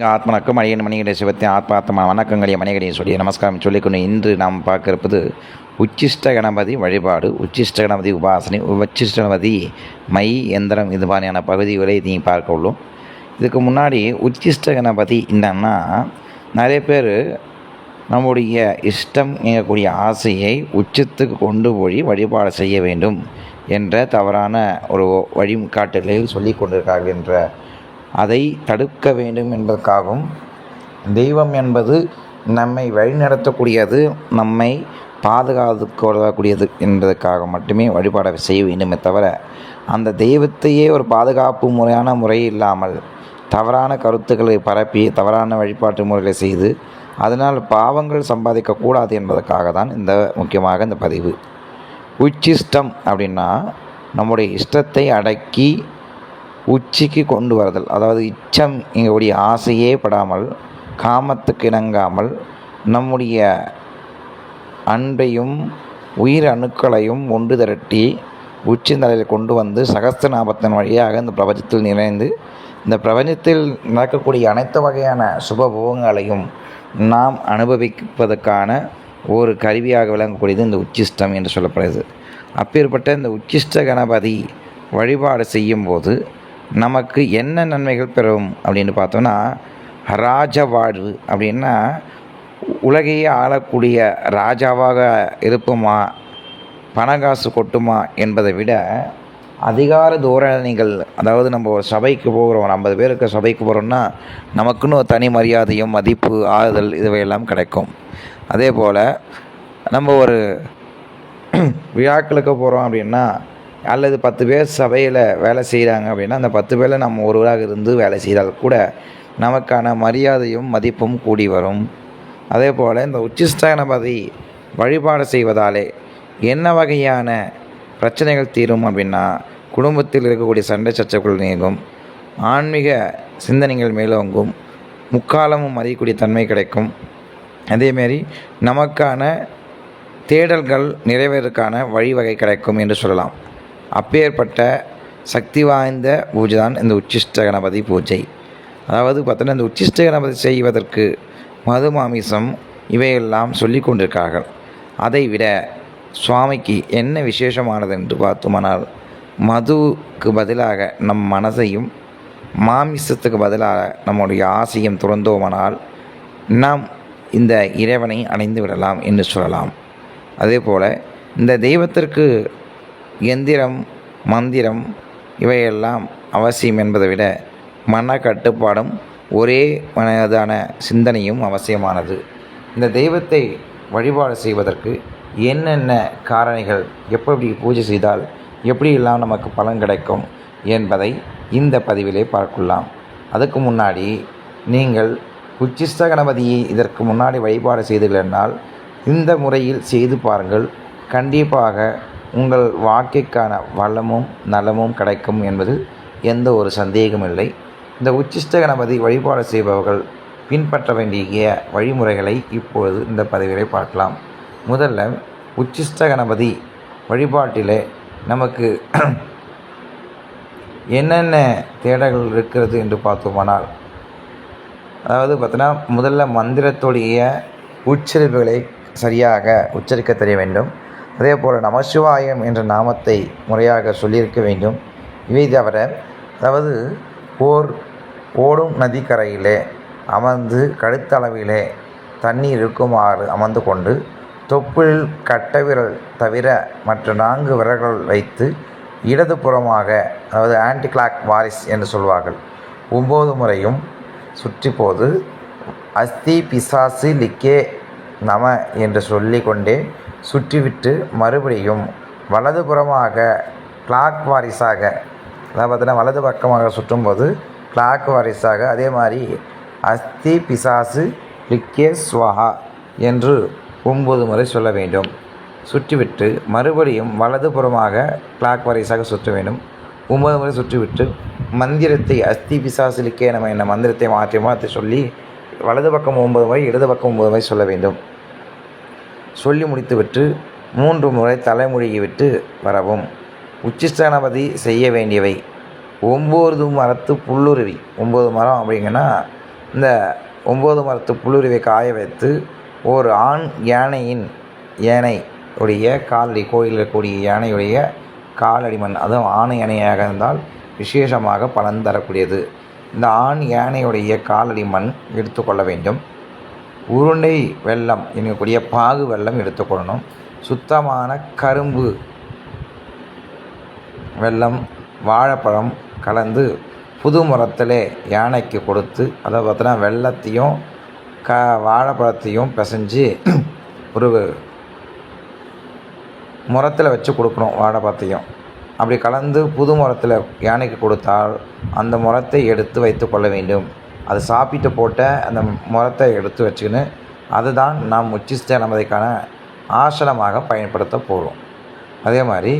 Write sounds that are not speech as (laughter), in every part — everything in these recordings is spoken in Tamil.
ஆத்மனக்கும் அடியன் மணிகடை சிவத்தை ஆத்மாத்மா வணக்கங்களைய மணிகடையை சொல்லி நமஸ்காரம் சொல்லிக்கொண்டு இன்று நாம் பார்க்கறப்பது உச்சிஷ்ட கணபதி வழிபாடு உச்சிஷ்ட கணபதி உபாசனை உச்சிஷ்ட கணபதி மை எந்திரம் இது மாதிரியான பகுதிகளை நீ பார்க்க உள்ளோம். இதுக்கு முன்னாடி உச்சிஷ்ட கணபதி என்னன்னா நிறைய பேர் நம்முடைய இஷ்டம் எங்கக்கூடிய ஆசையை உச்சத்துக்கு கொண்டு போய் வழிபாடு செய்ய வேண்டும் என்ற தவறான ஒரு வழிகாட்டுதலில் சொல்லி கொண்டிருக்கார்கள் என்ற அதை தடுக்க வேண்டும் என்பதற்காகவும் தெய்வம் என்பது நம்மை வழிநடத்தக்கூடியது நம்மை பாதுகாத்துக்கொள்ளக்கூடியது என்பதற்காக மட்டுமே வழிபாடை செய்ய வேண்டுமே தவிர அந்த தெய்வத்தையே ஒரு பாதுகாப்பு முறையான முறை இல்லாமல் தவறான கருத்துக்களை பரப்பி தவறான வழிபாட்டு முறைகளை செய்து அதனால் பாவங்கள் சம்பாதிக்கக்கூடாது என்பதற்காக தான் இந்த முக்கியமாக இந்த பதிவு. உச்சிஷ்டம் அப்படின்னா நம்முடைய இஷ்டத்தை அடக்கி உச்சிக்கு கொண்டு வருதல். அதாவது இச்சம் எங்களுடைய ஆசையே படாமல் காமத்துக்கு இணங்காமல் நம்முடைய அன்பையும் உயிர் அணுக்களையும் ஒன்று திரட்டி உச்சி நிலையில் கொண்டு வந்து சகஸ்திரநாபத்தின் வழியாக இந்த பிரபஞ்சத்தில் நிறைந்து இந்த பிரபஞ்சத்தில் நடக்கக்கூடிய அனைத்து வகையான சுபபோகங்களையும் நாம் அனுபவிப்பதற்கான ஒரு கருவியாக விளங்கக்கூடியது இந்த உச்சிஷ்டம் என்று சொல்லப்படுகிறது. அப்பேற்பட்ட இந்த உச்சிஷ்ட கணபதி வழிபாடு செய்யும்போது நமக்கு என்ன நன்மைகள் பெறும் அப்படின்னு பார்த்தோன்னா ராஜ வாழ்வு அப்படின்னா உலகையே ஆளக்கூடிய ராஜாவாக இருப்போமா பணகாசு கொட்டுமா என்பதை விட அதிகார தோரணைகள் அதாவது நம்ம ஒரு சபைக்கு போகிறோம் ஒரு ஐம்பது பேருக்கு சபைக்கு போகிறோம்னா நமக்குன்னு ஒரு தனி மரியாதையும் மதிப்பு ஆறுதல் இதுவையெல்லாம் கிடைக்கும். அதே போல் நம்ம ஒரு விழாக்களுக்கு போகிறோம் அப்படின்னா அல்லது பத்து பேர் சபையில் வேலை செய்கிறாங்க அப்படின்னா அந்த பத்து பேரில் நம்ம ஒருவராக இருந்து வேலை செய்தால் கூட நமக்கான மரியாதையும் மதிப்பும் கூடி வரும். அதே போல் இந்த உச்சிஷ்டகணபதி வழிபாடு செய்வதாலே என்ன வகையான பிரச்சனைகள் தீரும் அப்படின்னா குடும்பத்தில் இருக்கக்கூடிய சண்டை சச்சரவுகள் நீங்கும் ஆன்மீக சிந்தனைகள் மேலோங்கும் முக்காலமும் அறியக்கூடிய தன்மை கிடைக்கும். அதேமாரி நமக்கான தேடல்கள் நிறைவேறதுக்கான வழிவகை கிடைக்கும் என்று சொல்லலாம். அப்பேற்பட்ட சக்தி வாய்ந்த பூஜை தான் இந்த உச்சிஷ்ட கணபதி பூஜை. அதாவது பார்த்தோன்னா இந்த உச்சிஷ்ட கணபதி செய்வதற்கு மது மாமிசம் இவையெல்லாம் சொல்லி கொண்டிருக்கார்கள். அதை விட சுவாமிக்கு என்ன விசேஷமானது என்று பார்த்தோமானால் மதுவுக்கு பதிலாக நம் மனதையும் மாமிசத்துக்கு பதிலாக நம்முடைய ஆசையும் துறந்தோமானால் நாம் இந்த இறைவனை அடைந்து விடலாம் என்று சொல்லலாம். அதே போல் இந்த தெய்வத்திற்கு எந்திரம் மந்திரம் இவையெல்லாம் அவசியம் என்பதை விட மன கட்டுப்பாடும் ஒரே மனதான சிந்தனையும் அவசியமானது. இந்த தெய்வத்தை வழிபாடு செய்வதற்கு என்னென்ன காரணிகள் எப்படி பூஜை செய்தால் எப்படியெல்லாம் நமக்கு பலன் கிடைக்கும் என்பதை இந்த பதிவிலே பார்க்கலாம். அதுக்கு முன்னாடி நீங்கள் உச்சிஷ்ட கணபதியை இதற்கு முன்னாடி வழிபாடு செய்தீர்களென்றால் இந்த முறையில் செய்து பாருங்கள். கண்டிப்பாக உங்கள் வாழ்க்கைக்கான வளமும் நலமும் கிடைக்கும் என்பதில் எந்த ஒரு சந்தேகமும் இல்லை. இந்த உச்சிஷ்ட கணபதி வழிபாடு செய்பவர்கள் பின்பற்ற வேண்டிய வழிமுறைகளை இப்பொழுது இந்த பதவிகளை பார்க்கலாம். முதல்ல உச்சிஷ்ட கணபதி வழிபாட்டிலே நமக்கு (clears throat) என்னென்ன தேடல்கள் இருக்கிறது என்று பார்த்தோமானால் அதாவது பார்த்தோன்னா முதல்ல மந்திரத்துடைய உச்சரிப்புகளை சரியாக உச்சரிக்க தெரிய வேண்டும். அதே போல் நமசிவாயம் என்ற நாமத்தை முறையாக சொல்லியிருக்க வேண்டும். இவை தவிர அதாவது ஓர் ஓடும் நதிக்கரையிலே அமர்ந்து கழுத்தளவிலே தண்ணீர் இருக்குமாறு அமர்ந்து கொண்டு தொப்புள் கட்டவிரல் தவிர மற்ற நான்கு விரல்கள் வைத்து இடதுபுறமாக அதாவது ஆன்டி கிளாக் வாரிஸ் என்று சொல்வார்கள் ஒம்பது முறையும் சுற்றி போது அஸ்தி பிசாசு லிக்கே நம என்று சொல்லிக்கொண்டே சுற்றிவிட்டு மறுபடியும் வலதுபுறமாக கிளாக் வாரிசாக அதாவது பார்த்தீங்கன்னா வலது பக்கமாக சுற்றும்போது கிளாக் வாரிசாக அதே மாதிரி அஸ்தி பிசாசு லிக்கே ஸ்வஹா என்று ஒம்பது முறை சொல்ல வேண்டும். சுற்றிவிட்டு மறுபடியும் வலதுபுறமாக கிளாக் வாரிசாக சுற்ற வேண்டும். ஒன்பது முறை சுற்றிவிட்டு மந்திரத்தை அஸ்தி பிசாசிலிக்கே நம்ம என்ன மந்திரத்தை மாற்றி மாற்றி சொல்லி வலது பக்கம் ஒன்பது முறை இடது பக்கம் ஒன்பது முறை சொல்ல வேண்டும். சொல்லி முடித்துவிட்டு மூன்று முறை தலைமொழியை விட்டு வரவும். உச்சிஷ்டகணபதி செய்ய வேண்டியவை. ஒம்பது மரத்து புல்லுருவி. ஒம்பது மரம் அப்படிங்கன்னா இந்த ஒம்பது மரத்து புல்லுருவை காய வைத்து ஒரு ஆண் யானையின் யானை உடைய காலடி கோயிலில் இருக்கக்கூடிய யானையுடைய காலடி மண் அதுவும் ஆண் யானையாக இருந்தால் விசேஷமாக பலன் தரக்கூடியது. இந்த ஆண் யானையுடைய காலடி மண் எடுத்துக்கொள்ள வேண்டும். உருண்டை வெல்லம் என்கக்கூடிய பாகு வெல்லம் எடுத்துக்கொள்ளணும். சுத்தமான கரும்பு வெல்லம் வாழைப்பழம் கலந்து புது மரத்தில் யானைக்கு கொடுத்து அதை பார்த்தோன்னா வெள்ளத்தையும் க வாழைப்பழத்தையும் பிசைஞ்சு ஒரு முறத்தில் வச்சு கொடுக்கணும் வாழைப்பழத்தையும். அப்படி கலந்து புது முறத்தில் யானைக்கு கொடுத்தால் அந்த முறத்தை எடுத்து வைத்து கொள்ள வேண்டும். அது சாப்பிட்டு போட்ட அந்த முறத்தை எடுத்து வச்சுக்கின்னு அதுதான் நாம் உச்சிஷ்ட நமதைக்கான ஆசனமாக பயன்படுத்த போகிறோம். அதே மாதிரி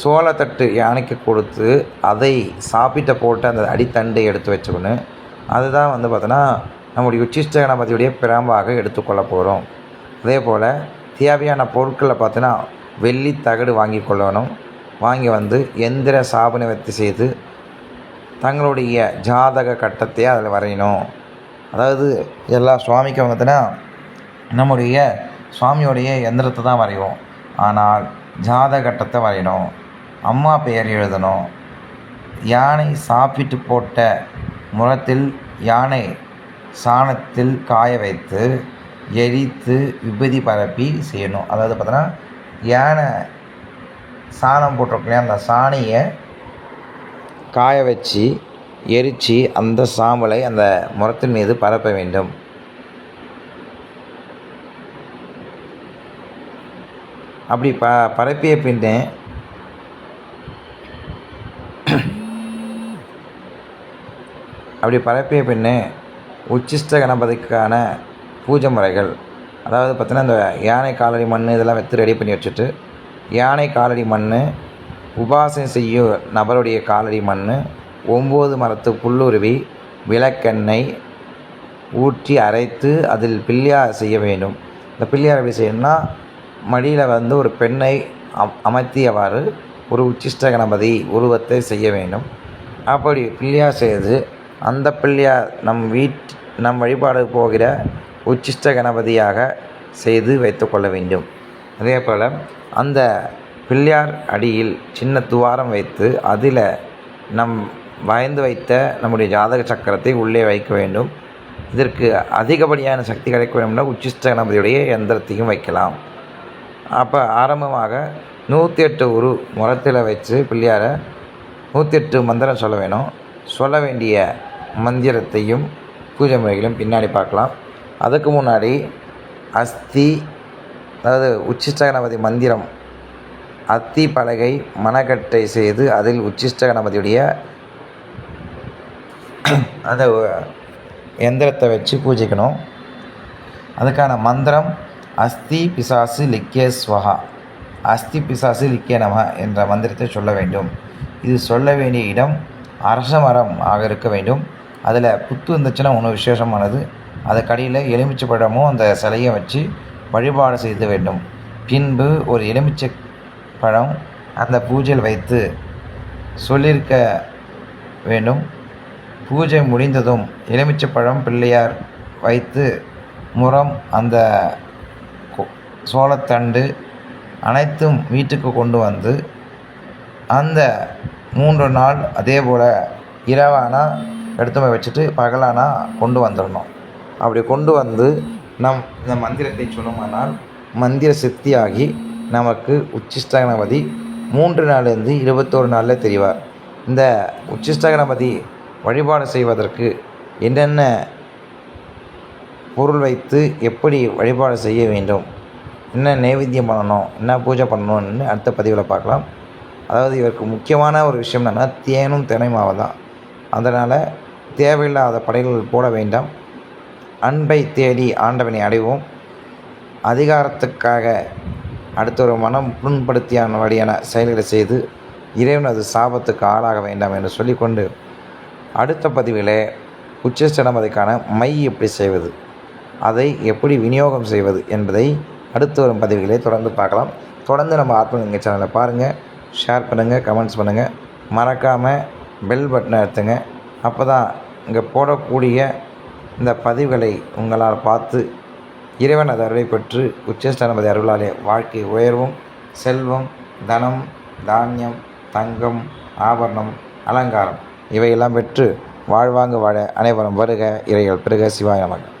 சோளத்தட்டு யானைக்கு கொடுத்து அதை சாப்பிட்ட போட்டு அந்த அடித்தண்டை எடுத்து வச்சுக்கணும் அதுதான் வந்து பார்த்தோன்னா நம்முடைய உச்சிஷ்ட கணபதியுடைய பிரம்பாக எடுத்துக்கொள்ள போகிறோம். அதே போல் தேவையான பொருட்களை பார்த்தோன்னா வெள்ளி தகடு வாங்கி கொள்ளணும். வாங்கி வந்து எந்திர சாபனை வத்தி செய்து தங்களுடைய ஜாதக கட்டத்தை அதில் வரையணும். அதாவது எல்லா சுவாமிக்கும் பார்த்தோன்னா நம்முடைய சுவாமியோடைய எந்திரத்தை தான் வரைவோம். ஆனால் ஜாதக கட்டத்தை வரையணும். அம்மா பெயர் எழுதணும். யானை சாப்பிட்டு போட்ட முறத்தில் யானை சாணத்தில் காய வைத்து எரித்து விபதி பரப்பி செய்யணும். அதாவது பார்த்தோன்னா யானை சாணம் போட்டிருக்கலையா அந்த சாணியை காய வச்சு எரித்து அந்த சாம்பலை அந்த முரத்தின் மீது பரப்ப வேண்டும். அப்படி ப பரப்பிய பின்னே அப்படி பரப்பிய பின்னே உச்சிஷ்ட கணபதிக்கான பூஜை முறைகள் அதாவது பார்த்தீங்கன்னா இந்த யானை காலடி மண் இதெல்லாம் வைத்து ரெடி பண்ணி வச்சுட்டு யானை காலடி மண் உபாசனை செய்யும் நபருடைய காலடி மண் ஒம்பது மரத்து புல்லுருவி விளக்கெண்ணெய் ஊற்றி அரைத்து அதில் பிள்ளையார் செய்ய வேண்டும். இந்த பிள்ளையார் எப்படி செய்யணும்னா மடியில் வந்து ஒரு பெண்ணை அம் அமர்த்தியவாறு ஒரு உச்சிஷ்ட கணபதி உருவத்தை செய்ய வேண்டும். அப்படி பிள்ளையார் செய்து அந்த பிள்ளையார் நம் வீட் நம் வழிபாடு போகிற உச்சிஷ்ட கணபதியாக செய்து வைத்துக்கொள்ள வேண்டும். அதே போல் அந்த பிள்ளையார் அடியில் சின்ன துவாரம் வைத்து அதில் நம் வயந்து வைத்த நம்முடைய ஜாதக சக்கரத்தை உள்ளே வைக்க வேண்டும். இதற்கு அதிகப்படியான சக்தி கிடைக்க வேண்டும்னா உச்சிஷ்ட கணபதியுடைய எந்திரத்தையும் வைக்கலாம். அப்போ ஆரம்பமாக நூற்றி எட்டு உரு முரத்தில் வச்சு பிள்ளையாரை நூற்றி எட்டு மந்திரம் சொல்ல வேணும். சொல்ல வேண்டிய மந்திரத்தையும் பூஜை முறைகளையும் பின்னாடி பார்க்கலாம். அதுக்கு முன்னாடி அஸ்தி அதாவது உச்சிஷ்ட கணபதி மந்திரம் அத்தி பலகை மணக்கட்டை செய்து அதில் உச்சிஷ்ட கணபதியுடைய அந்த எந்திரத்தை வச்சு பூஜிக்கணும். அதுக்கான மந்திரம் அஸ்தி பிசாசு லிக்கே ஸ்வஹா. அஸ்தி பிசாசு லிக்கே நம என்ற மந்திரத்தை சொல்ல வேண்டும். இது சொல்ல வேண்டிய இடம் அரச மரம் ஆக இருக்க வேண்டும். அதில் புத்து இருந்துச்சுன்னா ஒன்று விசேஷமானது. அதுக்கடியில் எலுமிச்சை பழமும் அந்த சிலையை வச்சு வழிபாடு செய்து வேண்டும். பின்பு ஒரு எலுமிச்சை பழம் அந்த பூஜையில் வைத்து சொல்லியிருக்க வேண்டும். பூஜை முடிந்ததும் எலுமிச்சை பழம் பிள்ளையார் வைத்து முறம் அந்த சோளத்தண்டு அனைத்தும் வீட்டுக்கு கொண்டு வந்து அந்த மூன்று நாள் அதே போல் இரவானா எடுத்து போய் வச்சுட்டு பகலானா கொண்டு வந்துடணும் அப்படி கொண்டு வந்து நம் இந்த மந்திரத்தை சொல்லுமானால் மந்திர சித்தியாகி நமக்கு உச்சிஷ்ட கணபதி மூன்று நாள்லேருந்து இருபத்தோரு நாளில் தெரிவார். இந்த உச்சிஷ்ட கணபதி வழிபாடு செய்வதற்கு என்னென்ன பொருள் வைத்து எப்படி வழிபாடு செய்ய வேண்டும் என்ன நைவேத்தியம் பண்ணணும் என்ன பூஜை பண்ணணும்னு அடுத்த பதிவில் பார்க்கலாம். அதாவது இவருக்கு முக்கியமான ஒரு விஷயம் என்னென்னா தேனும் தினைமாவும் தான். அதனால் தேவையில்லாத படைகள் போட வேண்டாம். அன்பை தேடி ஆண்டவனை அடைவோம். அதிகாரத்துக்காக அடுத்தொரு மனம் புண்படுத்தியான வழியான செயல்களை செய்து இறைவனது சாபத்துக்கு ஆளாக வேண்டாம் என்று சொல்லிக்கொண்டு அடுத்த பதிவில் அதற்கான மை எப்படி செய்வது அதை எப்படி விநியோகம் செய்வது என்பதை அடுத்து வரும் பதிவுகளை தொடர்ந்து பார்க்கலாம். தொடர்ந்து நம்ம ஆத்மலிங்க சேனலை பாருங்கள் ஷேர் பண்ணுங்கள் கமெண்ட்ஸ் பண்ணுங்கள் மறக்காமல் பெல் பட்டனை எடுத்துங்க அப்போ தான் இங்கே போடக்கூடிய இந்த பதிவுகளை உங்களால் பார்த்து இறைவன் அது அருளை பெற்று உச்சஸ்தானபதி அருளாலே வாழ்க்கை உயர்வும் செல்வம் தனம் தானியம் தங்கம் ஆபரணம் அலங்காரம் இவையெல்லாம் பெற்று வாழ்வாங்கு வாழ அனைவரும் வருக இறைகள் பெருக சிவாய நமக்கு